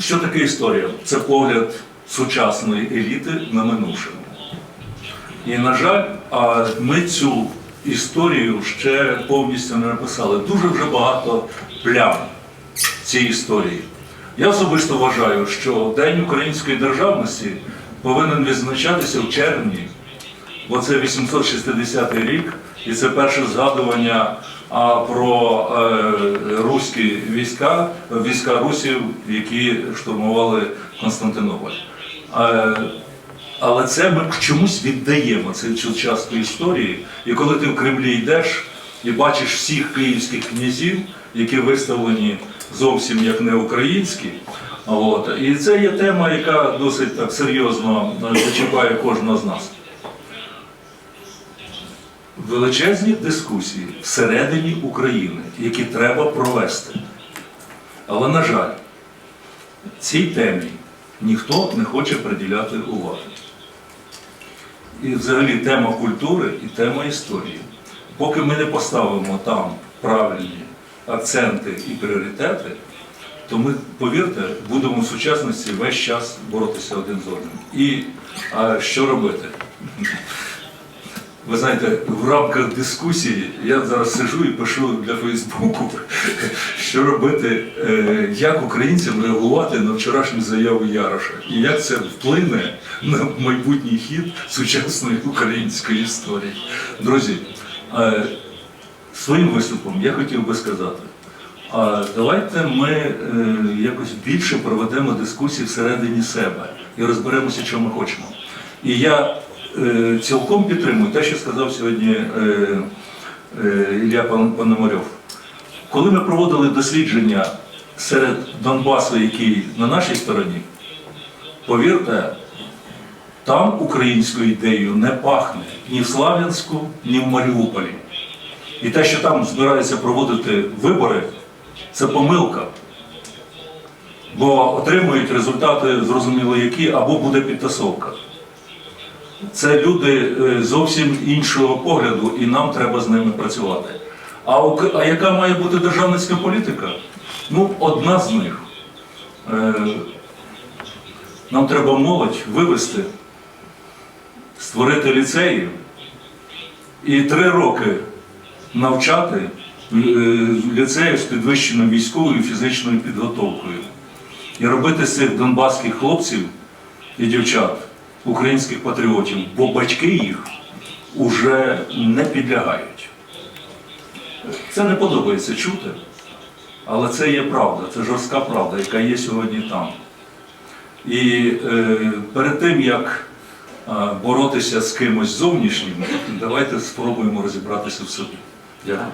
Що таке історія? Це погляд сучасної еліти на минувшому. І, на жаль, ми цю історію ще повністю не написали. Дуже вже багато плям цієї історії. Я особисто вважаю, що День української державності повинен відзначатися в червні, бо це 860 рік, і це перше згадування а, про е, руські війська, війська русів, які штурмували Константинополь. Е, але це ми чомусь віддаємо це цю частку історії. І коли ти в Кремлі йдеш і бачиш всіх київських князів, які виставлені зовсім як не українські. От. І це є тема, яка досить так серйозно е, зачіпає кожного з нас. Величезні дискусії всередині України, які треба провести. Але, на жаль, цій темі ніхто не хоче приділяти уваги. І взагалі тема культури і тема історії. Поки ми не поставимо там правильні акценти і пріоритети, то ми, повірте, будемо в сучасності весь час боротися один з одним. І а, що робити? Ви знаєте, в рамках дискусії я зараз сижу і пишу для Фейсбуку, що робити, е, як українцям реагувати на вчорашню заяву Яроша, і як це вплине на майбутній хід сучасної української історії. Друзі, е, своїм виступом я хотів би сказати. А давайте ми е, якось більше проведемо дискусії всередині себе і розберемося, що ми хочемо. І я цілком підтримую те, що сказав сьогодні е, е, Ілля Пономарьов. Коли ми проводили дослідження серед Донбасу, який на нашій стороні, повірте, там українською ідеєю не пахне ні в Слав'янську, ні в Маріуполі. І те, що там збираються проводити вибори, це помилка. Бо отримують результати, зрозуміло, які, або буде підтасовка. Це люди е, зовсім іншого погляду, і нам треба з ними працювати. А, а яка має бути державницька політика? Ну, одна з них. Е, Нам треба молодь вивести, створити ліцеї і три роки навчати е, ліцеїв з підвищеною військовою і фізичною підготовкою. І робити з цих донбаських хлопців і дівчат, українських патріотів, бо батьки їх уже не підлягають. Це не подобається чути, але це є правда, це жорстка правда, яка є сьогодні там. І е, перед тим, як е, боротися з кимось зовнішнім, давайте спробуємо розібратися в собі. Дякую.